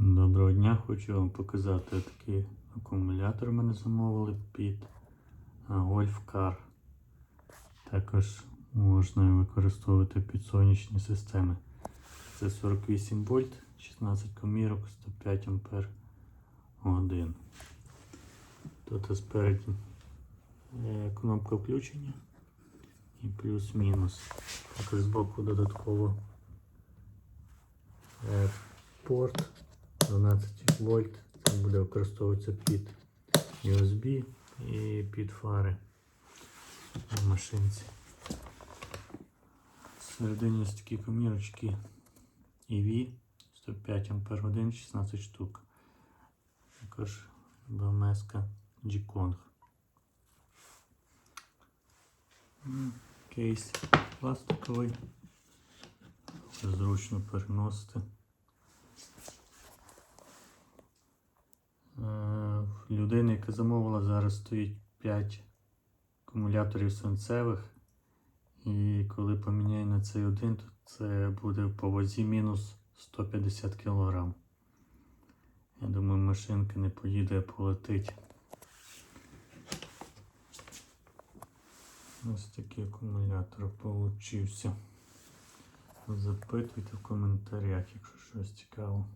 Доброго дня, хочу вам показати такий акумулятор. Мене замовили під Golf Car. Також можна використовувати під сонячні системи. Це 48 вольт, 16 комірок, 105 ампер годин. Тут спереді е, кнопка включення і плюс-мінус. Також збоку додатково е, порт 12 вольт. Це буде використовуватися під USB і під фари на машинці. Всередині ось такі комірочки EV 105 Ампер годин 16 штук. Також BMS G-Kong. Кейс пластиковий. Зручно переносити. Е, в людини, яка замовила, зараз стоїть 5 акумуляторів свинцевих. І коли поміняє на цей один, то це буде по вазі мінус 150 кг. Я думаю, машинка не поїде, а полетить. Ось такий акумулятор получився. Запитуйте в коментарях, якщо щось цікаво.